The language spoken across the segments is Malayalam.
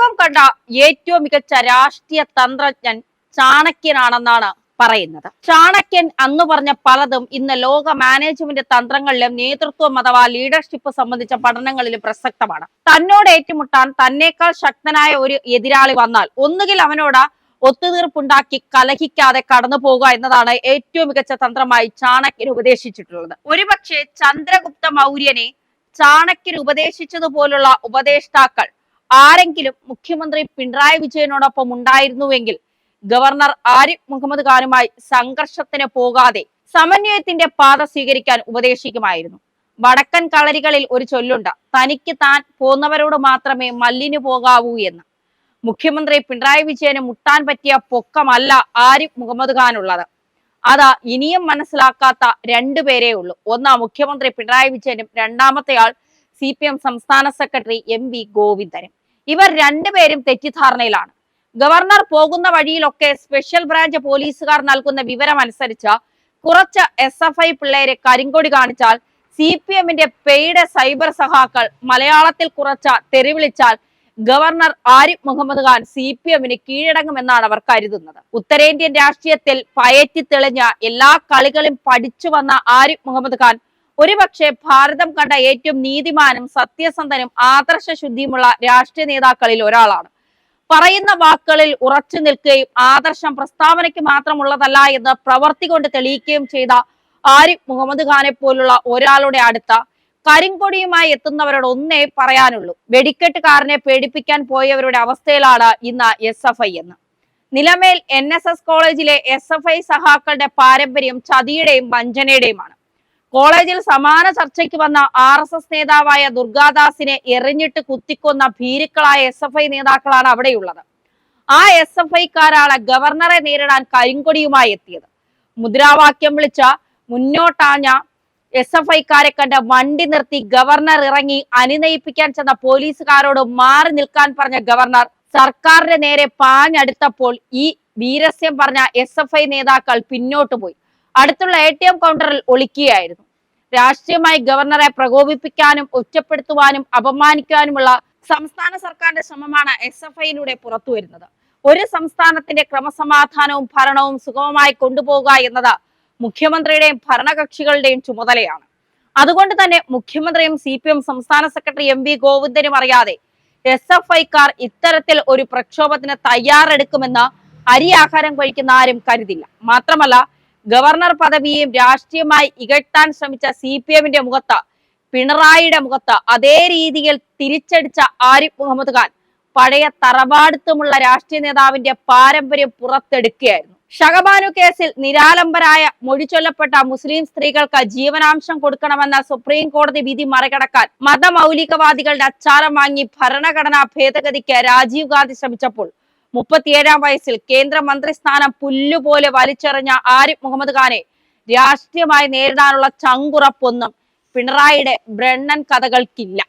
ലോകം കണ്ട ഏറ്റവും മികച്ച രാഷ്ട്രീയ തന്ത്രജ്ഞൻ ചാണക്യനാണെന്നാണ് പറയുന്നത്. ചാണക്യൻ അന്ന് പറഞ്ഞ പലതും ഇന്ന് ലോക മാനേജ്മെന്റ് തന്ത്രങ്ങളിലും നേതൃത്വം അഥവാ ലീഡർഷിപ്പ് സംബന്ധിച്ച പഠനങ്ങളിലും പ്രസക്തമാണ്. തന്നോട് ഏറ്റുമുട്ടാൻ തന്നേക്കാൾ ശക്തനായ ഒരു എതിരാളി വന്നാൽ ഒന്നുകിൽ അവനോട് ഒത്തുതീർപ്പുണ്ടാക്കി കലഹിക്കാതെ കടന്നു പോകുക എന്നതാണ് ഏറ്റവും മികച്ച തന്ത്രമായി ചാണക്യൻ ഉപദേശിച്ചിട്ടുള്ളത്. ഒരുപക്ഷെ ചന്ദ്രഗുപ്ത മൗര്യനെ ചാണക്യൻ ഉപദേശിച്ചതുപോലുള്ള ഉപദേഷ്ടാക്കൾ ആരെങ്കിലും മുഖ്യമന്ത്രി പിണറായി വിജയനോടൊപ്പം ഉണ്ടായിരുന്നുവെങ്കിൽ ഗവർണർ ആരിഫ് മുഹമ്മദ് ഖാനുമായി സംഘർഷത്തിന് പോകാതെ സമന്വയത്തിന്റെ പാത സ്വീകരിക്കാൻ ഉപദേശിക്കുമായിരുന്നു. വടക്കൻ കളരികളിൽ ഒരു ചൊല്ലുണ്ട് തനിക്ക് താൻ പോന്നവരോട് മാത്രമേ മല്ലിനു പോകാവൂ എന്ന്. മുഖ്യമന്ത്രി പിണറായി വിജയന് മുട്ടാൻ പറ്റിയ പൊക്കമല്ല ആരിഫ് മുഹമ്മദ് ഖാൻ ഉള്ളത് അത് ഇനിയും മനസ്സിലാക്കാത്ത രണ്ടു രണ്ടുപേരേ ഉള്ളൂ. ഒന്നാ മുഖ്യമന്ത്രി പിണറായി വിജയനും രണ്ടാമത്തെ ആൾ സി സംസ്ഥാന സെക്രട്ടറി എം ഗോവിന്ദനും. ഇവർ രണ്ടുപേരും തെറ്റിദ്ധാരണയിലാണ്. ഗവർണർ പോകുന്ന വഴിയിലൊക്കെ സ്പെഷ്യൽ ബ്രാഞ്ച് പോലീസുകാർ നൽകുന്ന വിവരം അനുസരിച്ച് കുറച്ച് എസ് എഫ് ഐ പിള്ളേരെ കരിങ്കൊടി കാണിച്ചാൽ സി പി എമ്മിന്റെ പെയ്ഡ് സൈബർ സഹാക്കൾ മലയാളത്തിൽ കുറച്ച തെരുവിളിച്ചാൽ governor Arif Mohammad Khan C P എമ്മിന് കീഴടങ്ങുമെന്നാണ് അവർ കരുതുന്നത്. ഉത്തരേന്ത്യൻ രാഷ്ട്രീയത്തിൽ പയറ്റി തെളിഞ്ഞ എല്ലാ കളികളും പഠിച്ചു വന്ന ആരിഫ് മുഹമ്മദ് ഖാൻ ഒരുപക്ഷെ ഭാരതം കണ്ട ഏറ്റവും നീതിമാനും സത്യസന്ധനും ആദർശ ശുദ്ധിയുമുള്ള രാഷ്ട്രീയ നേതാക്കളിൽ ഒരാളാണ്. പറയുന്ന വാക്കുകളിൽ ഉറച്ചു നിൽക്കുകയും ആദർശം പ്രസ്താവനയ്ക്ക് മാത്രമുള്ളതല്ല എന്ന് പ്രവർത്തി കൊണ്ട് തെളിയിക്കുകയും ചെയ്ത ആരിഫ് മുഹമ്മദ് ഖാനെ പോലുള്ള ഒരാളുടെ അടുത്ത കരിങ്കൊടിയുമായി എത്തുന്നവരോട് ഒന്നേ പറയാനുള്ളൂ. വെടിക്കെട്ടുകാരനെ പേടിപ്പിക്കാൻ പോയവരുടെ അവസ്ഥയിലാണ് ഇന്ന് എസ് എഫ് ഐ എന്ന്. നിലമേൽ എൻ എസ് എസ് കോളേജിലെ എസ് എഫ് ഐ സഹാക്കളുടെ പാരമ്പര്യം ചതിയുടെയും വഞ്ചനയുടെയുമാണ്. കോളേജിൽ സമാന ചർച്ചയ്ക്ക് വന്ന ആർ എസ് എസ് നേതാവായ ദുർഗാദാസിനെ എറിഞ്ഞിട്ട് കുത്തിക്കൊന്ന ഭീരുക്കളായ എസ് എഫ് ഐ നേതാക്കളാണ് അവിടെയുള്ളത്. ആ എസ് എഫ് ഐക്കാരാണ് ഗവർണറെ നേരിടാൻ കരിങ്കൊടിയുമായി എത്തിയത്. മുദ്രാവാക്യം വിളിച്ച മുന്നോട്ടാഞ്ഞ എസ് എഫ് ഐക്കാരെ കണ്ട് വണ്ടി നിർത്തി ഗവർണർ ഇറങ്ങി അനുനയിപ്പിക്കാൻ ചെന്ന പോലീസുകാരോട് മാറി നിൽക്കാൻ പറഞ്ഞ ഗവർണർ സർക്കാരിന്റെ നേരെ പാഞ്ഞടുത്തപ്പോൾ ഈ വീരസ്യം പറഞ്ഞ എസ് നേതാക്കൾ പിന്നോട്ട് പോയി. അടുത്തുള്ള എ ടി എം കൗണ്ടറിൽ ഒളിക്കുകയായിരുന്നു. രാഷ്ട്രീയമായി ഗവർണറെ പ്രകോപിപ്പിക്കാനും ഒറ്റപ്പെടുത്തുവാനും അപമാനിക്കാനുമുള്ള സംസ്ഥാന സർക്കാരിന്റെ ശ്രമമാണ് എസ് എഫ് ഐയിലൂടെ പുറത്തു വരുന്നത് ഒരു സംസ്ഥാനത്തിന്റെ ക്രമസമാധാനവും ഭരണവും സുഗമമായി കൊണ്ടുപോകുക എന്നത് മുഖ്യമന്ത്രിയുടെയും ഭരണകക്ഷികളുടെയും ചുമതലയാണ്. അതുകൊണ്ട് തന്നെ മുഖ്യമന്ത്രിയും സി പി എം സംസ്ഥാന സെക്രട്ടറി എം വി ഗോവിന്ദനും അറിയാതെ എസ് എഫ് ഐക്കാർ ഇത്തരത്തിൽ ഒരു പ്രക്ഷോഭത്തിന് തയ്യാറെടുക്കുമെന്ന് അരി ആഹാരം കഴിക്കുന്ന ആരും കരുതില്ല. മാത്രമല്ല ഗവർണർ പദവിയും രാഷ്ട്രീയമായി ഇകഴ്ത്താൻ ശ്രമിച്ച സി പി എമ്മിന്റെ മുഖത്ത് പിണറായിയുടെ മുഖത്ത് അതേ രീതിയിൽ തിരിച്ചടിച്ച ആരിഫ് മുഹമ്മദ് ഖാൻ പഴയ തറവാടുത്തുമുള്ള രാഷ്ട്രീയ നേതാവിന്റെ പാരമ്പര്യം പുറത്തെടുക്കുകയായിരുന്നു. ഷഹബാനു കേസിൽ നിരാലംബരായ മൊഴിച്ചൊല്ലപ്പെട്ട മുസ്ലിം സ്ത്രീകൾക്ക് ജീവനാംശം കൊടുക്കണമെന്ന സുപ്രീം കോടതി വിധി മറികടക്കാൻ മതമൗലികവാദികളുടെ അച്ചാരം വാങ്ങി ഭരണഘടനാ ഭേദഗതിക്ക് രാജീവ് ഗാന്ധി ശ്രമിച്ചപ്പോൾ മുപ്പത്തിയേഴാം വയസ്സിൽ കേന്ദ്രമന്ത്രി സ്ഥാനം പുല്ലുപോലെ വലിച്ചെറിഞ്ഞ ആരിഫ് മുഹമ്മദ് ഖാനെ രാഷ്ട്രീയമായി നേരിടാനുള്ള ചങ്കുറപ്പൊന്നും പിണറായിയുടെ ബ്രണ്ണൻ കഥകൾക്കില്ല.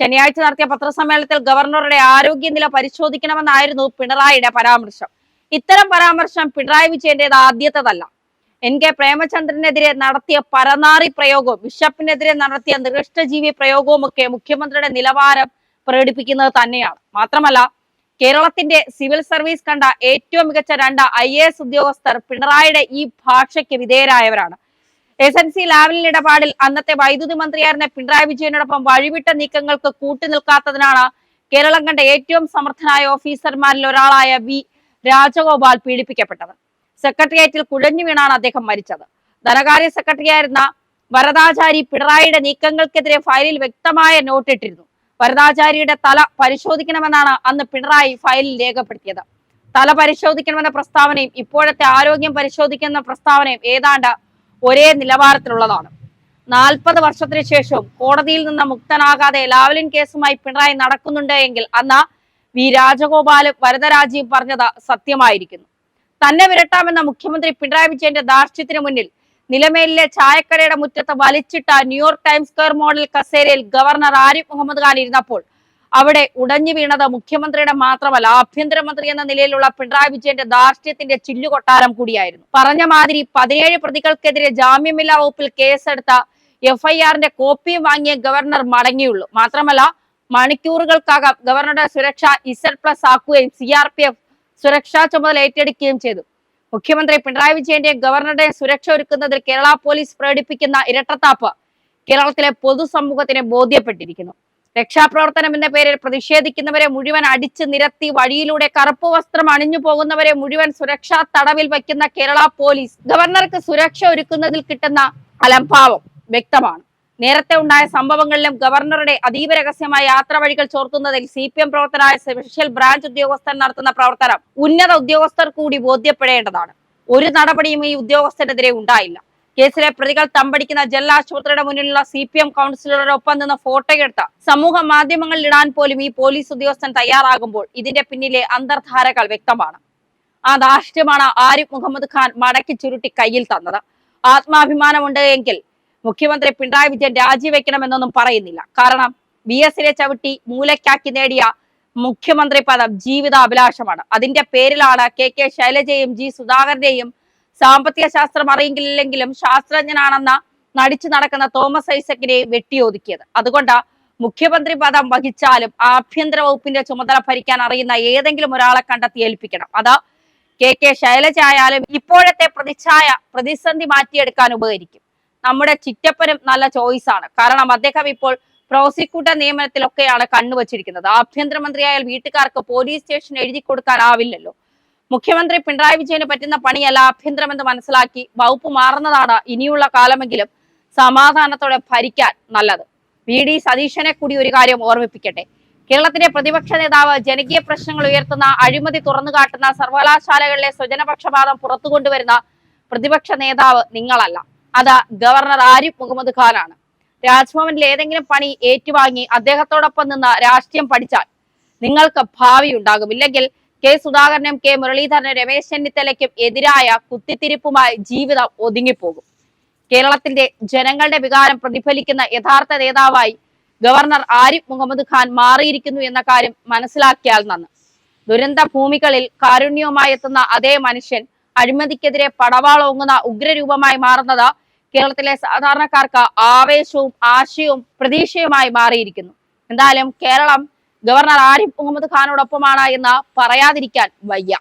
ശനിയാഴ്ച നടത്തിയ പത്രസമ്മേളനത്തിൽ ഗവർണറുടെ ആരോഗ്യനില പരിശോധിക്കണമെന്നായിരുന്നു പിണറായിയുടെ പരാമർശം. ഇത്തരം പരാമർശം പിണറായി വിജയന്റേത് ആദ്യത്തതല്ല. എൻ കെ പ്രേമചന്ദ്രനെതിരെ നടത്തിയ പരനാറി പ്രയോഗവും ബിഷപ്പിനെതിരെ നടത്തിയ നികൃഷ്ടജീവി പ്രയോഗവും ഒക്കെ മുഖ്യമന്ത്രിയുടെ നിലവാരം പ്രകടിപ്പിക്കുന്നത് തന്നെയാണ്. മാത്രമല്ല കേരളത്തിന്റെ സിവിൽ സർവീസ് കണ്ട ഏറ്റവും മികച്ച രണ്ട് ഐ എ എസ് ഉദ്യോഗസ്ഥർ പിണറായിയുടെ ഈ ഭാഷയ്ക്ക് വിധേയരായവരാണ്. എസ് എൻ സി ലാവലിൻ ഇടപാടിൽ അന്നത്തെ വൈദ്യുതി മന്ത്രിയായിരുന്ന പിണറായി വിജയനോടൊപ്പം വഴിവിട്ട നീക്കങ്ങൾക്ക് കൂട്ടുനിൽക്കാത്തതിനാണ് കേരളം കണ്ട ഏറ്റവും സമർത്ഥനായ ഓഫീസർമാരിൽ ഒരാളായ വി രാജഗോപാൽ പീഡിപ്പിക്കപ്പെട്ടത്. സെക്രട്ടേറിയറ്റിൽ കുഴഞ്ഞു വീണാണ് അദ്ദേഹം മരിച്ചത്. ധനകാര്യ സെക്രട്ടറിയായിരുന്ന വരദാചാരി പിണറായിയുടെ നീക്കങ്ങൾക്കെതിരെ ഫയലിൽ വ്യക്തമായ നോട്ടിട്ടിരുന്നു. വരദാചാരിയുടെ തല പരിശോധിക്കണമെന്നാണ് അന്ന് പിണറായി ഫയലിൽ രേഖപ്പെടുത്തിയത്. തല പരിശോധിക്കണമെന്ന പ്രസ്താവനയും ഇപ്പോഴത്തെ ആരോഗ്യം പരിശോധിക്കുന്ന പ്രസ്താവനയും ഏതാണ്ട് ഒരേ നിലവാരത്തിലുള്ളതാണ്. നാൽപ്പത് വർഷത്തിന് ശേഷവും കോടതിയിൽ നിന്ന് മുക്തനാകാതെ ലാവലിൻ കേസുമായി പിണറായി നടക്കുന്നുണ്ട് എങ്കിൽ അന്ന് വി. രാജഗോപാലും വരദരാജിയും പറഞ്ഞത് സത്യമായിരിക്കുന്നു. തന്നെ വിരട്ടാമെന്ന മുഖ്യമന്ത്രി പിണറായി വിജയന്റെ ധാർഷ്ട്യത്തിന് മുന്നിൽ നിലമേലിലെ ചായക്കടയുടെ മുറ്റത്ത് വലിച്ചിട്ട New York Times Square model കസേരയിൽ ഗവർണർ ആരിഫ് മുഹമ്മദ് ഖാൻ ഇരുന്നപ്പോൾ അവിടെ ഉടഞ്ഞു വീണത് മുഖ്യമന്ത്രിയുടെ മാത്രമല്ല ആഭ്യന്തരമന്ത്രി എന്ന നിലയിലുള്ള പിണറായി വിജയന്റെ ധാർഷ്ട്യത്തിന്റെ ചില്ലുകൊട്ടാരം കൂടിയായിരുന്നു. പറഞ്ഞ മാതിരി പതിനേഴ് പ്രതികൾക്കെതിരെ ജാമ്യമില്ലാ വകുപ്പിൽ കേസെടുത്ത എഫ്ഐആറിന്റെ കോപ്പിയും വാങ്ങിയ ഗവർണർ മടങ്ങിയുള്ളൂ. മാത്രമല്ല മണിക്കൂറുകൾക്കകം ഗവർണറുടെ സുരക്ഷ ഇസഡ് പ്ലസ് ആക്കുകയും സി ആർ പി എഫ് സുരക്ഷാ ചുമതല ഏറ്റെടുക്കുകയും ചെയ്തു. മുഖ്യമന്ത്രി പിണറായി വിജയന്റെ ഗവർണറുടെ സുരക്ഷ ഒരുക്കുന്നതിൽ കേരള പോലീസ് പ്രകടിപ്പിക്കുന്ന ഇരട്ടത്താപ്പ് കേരളത്തിലെ പൊതുസമൂഹത്തിന് ബോധ്യപ്പെട്ടിരിക്കുന്നു. രക്ഷാപ്രവർത്തനം എന്ന പേരിൽ പ്രതിഷേധിക്കുന്നവരെ മുഴുവൻ അടിച്ചു നിരത്തി വഴിയിലൂടെ കറുപ്പ് വസ്ത്രം അണിഞ്ഞു പോകുന്നവരെ മുഴുവൻ സുരക്ഷാ തടവിൽ വയ്ക്കുന്ന കേരള പോലീസ് ഗവർണർക്ക് സുരക്ഷ ഒരുക്കുന്നതിൽ കിട്ടുന്ന അലംഭാവം വ്യക്തമാണ്. നേരത്തെ ഉണ്ടായ സംഭവങ്ങളിലും ഗവർണറുടെ അതീവ രഹസ്യമായ യാത്ര വഴികൾ ചോർത്തുന്നതിൽ സി പി എം പ്രവർത്തനായ സ്പെഷ്യൽ ബ്രാഞ്ച് ഉദ്യോഗസ്ഥൻ നടത്തുന്ന പ്രവർത്തനം ഉന്നത ഉദ്യോഗസ്ഥർ കൂടി ബോധ്യപ്പെടേണ്ടതാണ്. ഒരു നടപടിയും ഈ ഉദ്യോഗസ്ഥനെതിരെ ഉണ്ടായില്ല. കേസിലെ പ്രതികൾ തമ്പടിക്കുന്ന ജൽ ആശുപത്രിയുടെ മുന്നിലുള്ള സി പി എം കൗൺസിലറോടൊപ്പം നിന്ന് ഫോട്ടോയെടുത്ത സമൂഹ മാധ്യമങ്ങളിൽ ഇടാൻ പോലും ഈ പോലീസ് ഉദ്യോഗസ്ഥൻ തയ്യാറാകുമ്പോൾ ഇതിന്റെ പിന്നിലെ അന്തർധാരകൾ വ്യക്തമാണ്. ആ ധാർഷ്ട്യമാണ് ആരിഫ് മുഹമ്മദ് ഖാൻ മടക്കി ചുരുട്ടി കയ്യിൽ തന്നത്. ആത്മാഭിമാനമുണ്ട് എങ്കിൽ മുഖ്യമന്ത്രി പിണറായി വിജയൻ രാജിവെക്കണമെന്നൊന്നും പറയുന്നില്ല. കാരണം വി എസിനെ ചവിട്ടി മൂലക്കാക്കി നേടിയ മുഖ്യമന്ത്രി പദം ജീവിതാഭിലാഷമാണ്. അതിന്റെ പേരിലാണ് കെ കെ ശൈലജയും ജി സുധാകരന്റെയും സാമ്പത്തിക ശാസ്ത്രം അറിയില്ലെങ്കിലും ശാസ്ത്രജ്ഞനാണെന്ന നടിച്ചു നടക്കുന്ന തോമസ് ഐസക്കിനെ വെട്ടിയൊതുക്കിയത്. അതുകൊണ്ട് മുഖ്യമന്ത്രി പദം വഹിച്ചാലും ആഭ്യന്തര വകുപ്പിന്റെ ചുമതല ഭരിക്കാൻ അറിയുന്ന ഏതെങ്കിലും ഒരാളെ കണ്ടെത്തി ഏൽപ്പിക്കണം. അത് കെ കെ ശൈലജ ആയാലും ഇപ്പോഴത്തെ പ്രതിച്ഛായ പ്രതിസന്ധി മാറ്റിയെടുക്കാൻ ഉപകരിക്കും. നമ്മുടെ ചിറ്റപ്പനും നല്ല ചോയ്സ് ആണ്. കാരണം അദ്ദേഹം ഇപ്പോൾ പ്രോസിക്യൂട്ടർ നിയമനത്തിലൊക്കെയാണ് കണ്ണുവച്ചിരിക്കുന്നത് ആഭ്യന്തരമന്ത്രിയായാൽ വീട്ടുകാർക്ക് പോലീസ് സ്റ്റേഷൻ എഴുതി കൊടുക്കാനാവില്ലല്ലോ മുഖ്യമന്ത്രി പിണറായി വിജയന് പറ്റുന്ന പണിയല്ല ആഭ്യന്തരമെന്ന് മനസ്സിലാക്കി വകുപ്പ് മാറുന്നതാണ് ഇനിയുള്ള കാലമെങ്കിലും സമാധാനത്തോടെ ഭരിക്കാൻ നല്ലത്. വി ഡി സതീശനെ കൂടി ഒരു കാര്യം ഓർമ്മിപ്പിക്കട്ടെ. കേരളത്തിലെ പ്രതിപക്ഷ നേതാവ് ജനകീയ പ്രശ്നങ്ങൾ ഉയർത്തുന്ന അഴിമതി തുറന്നു കാട്ടുന്ന സർവകലാശാലകളിലെ സ്വജനപക്ഷപാതം പുറത്തു കൊണ്ടുവരുന്ന പ്രതിപക്ഷ നേതാവ് നിങ്ങളല്ല. അത് ഗവർണർ ആരിഫ് മുഹമ്മദ് ഖാനാണ്. രാജ്ഭവനിൽ ഏതെങ്കിലും പണി ഏറ്റുവാങ്ങി അദ്ദേഹത്തോടൊപ്പം നിന്ന് രാഷ്ട്രീയം പഠിച്ചാൽ നിങ്ങൾക്ക് ഭാവി ഉണ്ടാകും. ഇല്ലെങ്കിൽ കെ സുധാകരനും കെ മുരളീധരനും രമേശ് ചെന്നിത്തലയ്ക്കും എതിരായ കുത്തിത്തിരിപ്പുമായി ജീവിതം ഒതുങ്ങിപ്പോകും. കേരളത്തിന്റെ ജനങ്ങളുടെ വികാരം പ്രതിഫലിക്കുന്ന യഥാർത്ഥ നേതാവായി ഗവർണർ ആരിഫ് മുഹമ്മദ് ഖാൻ മാറിയിരിക്കുന്നു എന്ന കാര്യം മനസ്സിലാക്കിയാൽ നന്ന്. ദുരന്ത ഭൂമികളിൽ കാരുണ്യവുമായി എത്തുന്ന അതേ മനുഷ്യൻ അഴിമതിക്കെതിരെ പടവാളോങ്ങുന്ന ഉഗ്രരൂപമായി മാറുന്നത് കേരളത്തിലെ സാധാരണക്കാർക്ക് ആവേശവും ആശയവും പ്രതീക്ഷയുമായി മാറിയിരിക്കുന്നു. എന്തായാലും കേരളം ഗവർണർ ആരിഫ് മുഹമ്മദ് ഖാനോടൊപ്പമാണ് എന്ന് പറയാതിരിക്കാൻ വയ്യ.